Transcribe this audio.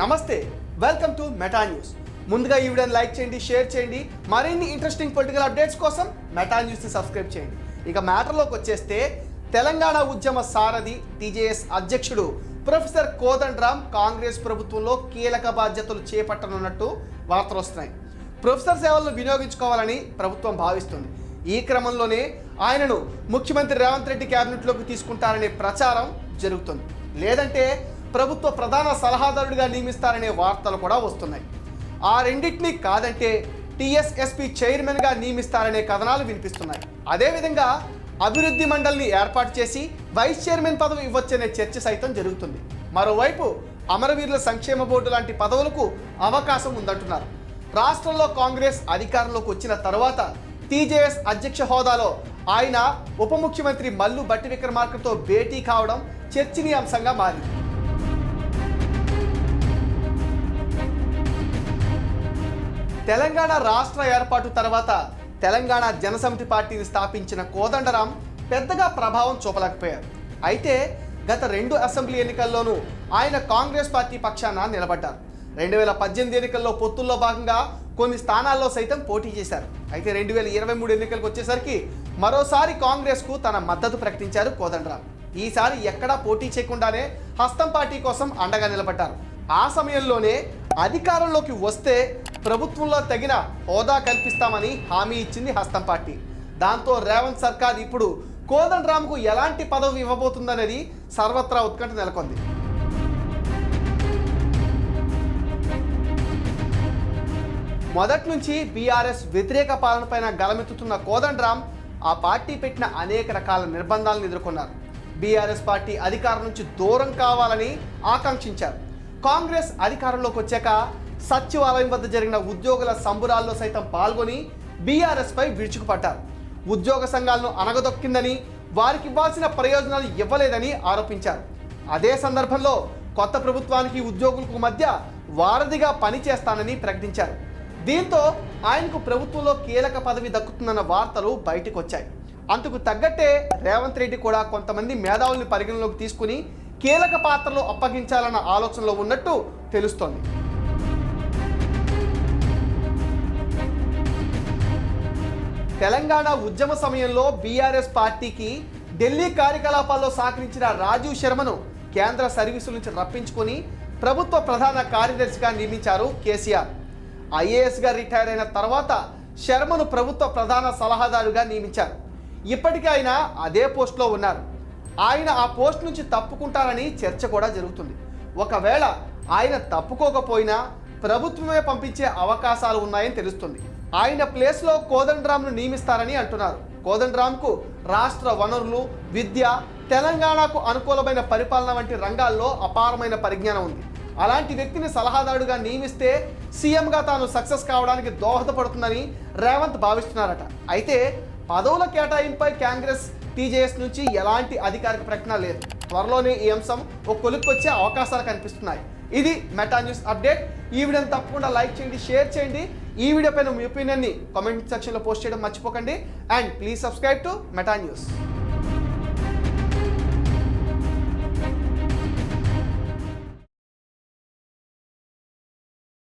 నమస్తే welcome to Meta news ముందుగా ఈ వీడియోని లైక్ చేయండి షేర్ చేయండి. మరిన్ని ఇంట్రెస్టింగ్ పొలిటికల్ అప్డేట్స్ కోసం మెటా న్యూస్ని సబ్స్క్రైబ్ చేయండి. ఇక మ్యాటర్లోకి వచ్చేస్తే తెలంగాణ ఉద్యమ సారథి టీజేఎస్ అధ్యక్షుడు ప్రొఫెసర్ కోదండరామ్ కాంగ్రెస్ ప్రభుత్వంలో కీలక బాధ్యతలు చేపట్టనున్నట్టు వార్తలు వస్తున్నాయి. ప్రొఫెసర్ సేవలను వినియోగించుకోవాలని ప్రభుత్వం భావిస్తుంది. ఈ క్రమంలోనే ఆయనను ముఖ్యమంత్రి రేవంత్ రెడ్డి క్యాబినెట్లోకి తీసుకుంటారనే ప్రచారం జరుగుతుంది. లేదంటే ప్రభుత్వ ప్రధాన సలహాదారుడిగా నియమిస్తారనే వార్తలు కూడా వస్తున్నాయి. ఆ రెండింటినీ కాదంటే టీఎస్ఎస్పి చైర్మన్గా నియమిస్తారనే కథనాలు వినిపిస్తున్నాయి. అదేవిధంగా అభివృద్ధి మండలిని ఏర్పాటు చేసి వైస్ చైర్మన్ పదవి ఇవ్వచ్చనే చర్చ సైతం జరుగుతుంది. మరోవైపు అమరవీరుల సంక్షేమ బోర్డు లాంటి పదవులకు అవకాశం ఉందంటున్నారు. రాష్ట్రంలో కాంగ్రెస్ అధికారంలోకి వచ్చిన తర్వాత టీజేఎస్ అధ్యక్ష హోదాలో ఆయన ఉప ముఖ్యమంత్రి మల్లు బట్టి విక్రమార్కతో భేటీ కావడం చర్చనీయాంశంగా మారింది. తెలంగాణ రాష్ట్ర ఏర్పాటు తర్వాత తెలంగాణ జనసమితి పార్టీని స్థాపించిన కోదండరాం పెద్దగా ప్రభావం చూపలేకపోయారు. అయితే గత రెండు అసెంబ్లీ ఎన్నికల్లోనూ ఆయన కాంగ్రెస్ పార్టీ పక్షాన నిలబడ్డారు. రెండు వేల పద్దెనిమిది ఎన్నికల్లో పొత్తుల్లో భాగంగా కొన్ని స్థానాల్లో సైతం పోటీ చేశారు. అయితే రెండు వేల ఇరవై మూడు ఎన్నికలకు వచ్చేసరికి మరోసారి కాంగ్రెస్కు తన మద్దతు ప్రకటించారు కోదండరాం. ఈసారి ఎక్కడా పోటీ చేయకుండానే హస్తం పార్టీ కోసం అండగా నిలబడ్డారు. ఆ సమయంలోనే అధికారంలోకి వస్తే ప్రభుత్వంలో తగిన హోదా కల్పిస్తామని హామీ ఇచ్చింది హస్తం పార్టీ. దాంతో రేవంత్ సర్కార్ ఇప్పుడు కోదండరామ్కు ఎలాంటి పదవి ఇవ్వబోతుందనేది సర్వత్రా ఉత్కంఠ నెలకొంది. మొదటి నుంచి బీఆర్ఎస్ వ్యతిరేక పాలనపైన గలమెత్తుతున్న కోదండరామ్ ఆ పార్టీ పెట్టిన అనేక రకాల నిర్బంధాలను ఎదుర్కొన్నారు. బీఆర్ఎస్ పార్టీ అధికారం నుంచి దూరం కావాలని ఆకాంక్షించారు. కాంగ్రెస్ అధికారంలోకి వచ్చాక సచివాలయం వద్ద జరిగిన ఉద్యోగుల సంబురాల్లో సైతం పాల్గొని బీఆర్ఎస్పై విరుచుకుపడ్డారు. ఉద్యోగ సంఘాలను అనగదొక్కిందని వారికి ఇవ్వాల్సిన ప్రయోజనాలు ఇవ్వలేదని ఆరోపించారు. అదే సందర్భంలో కొత్త ప్రభుత్వానికి ఉద్యోగులకు మధ్య వారధిగా పనిచేస్తానని ప్రకటించారు. దీంతో ఆయనకు ప్రభుత్వంలో కీలక పదవి దక్కుతుందన్న వార్తలు బయటకు వచ్చాయి అందుకు తగ్గట్టే రేవంత్ రెడ్డి కూడా కొంతమంది మేధావుల్ని పరిగణలోకి తీసుకుని కీలక పాత్రలు అప్పగించాలన్న ఆలోచనలో ఉన్నట్టు తెలుస్తోంది. తెలంగాణ ఉద్యమ సమయంలో బీఆర్ఎస్ పార్టీకి ఢిల్లీ కార్యకలాపాల్లో సహకరించిన రాజీవ్ శర్మను కేంద్ర సర్వీసుల నుంచి రప్పించుకొని ప్రభుత్వ ప్రధాన కార్యదర్శిగా నియమించారు కేసీఆర్. ఐఏఎస్గా రిటైర్ అయిన తర్వాత శర్మను ప్రభుత్వ ప్రధాన సలహాదారుగా నియమించారు. ఇప్పటికీ ఆయన అదే పోస్ట్లో ఉన్నారు. ఆయన ఆ పోస్ట్ నుంచి తప్పుకుంటారని చర్చ కూడా జరుగుతుంది. ఒకవేళ ఆయన తప్పుకోకపోయినా ప్రభుత్వమే పంపించే అవకాశాలు ఉన్నాయని తెలుస్తుంది. ఆయన ప్లేస్లో కోదండరామ్ను నియమిస్తారని అంటున్నారు. కోదండరామ్కు రాష్ట్ర వనరులు విద్య తెలంగాణకు అనుకూలమైన పరిపాలన వంటి రంగాల్లో అపారమైన పరిజ్ఞానం ఉంది. అలాంటి వ్యక్తిని సలహాదారుడుగా నియమిస్తే సీఎంగా తాను సక్సెస్ కావడానికి దోహదపడుతుందని రేవంత్ భావిస్తున్నారట. అయితే పదవుల కేటాయింపై కాంగ్రెస్ టీజేఎస్ నుంచి ఎలాంటి అధికారిక ప్రకటన లేదు. త్వరలోనే ఈ అంశం ఒక కొలుక్కొచ్చే అవకాశాలు కనిపిస్తున్నాయి. ఇది మెటా న్యూస్ అప్డేట్. ఈ వీడియోని తప్పకుండా లైక్ చేయండి షేర్ చేయండి. ఈ వీడియో పైన మీ ఒపీనియన్ని కామెంట్ సెక్షన్లో పోస్ట్ చేయడం మర్చిపోకండి. And please subscribe to Meta news.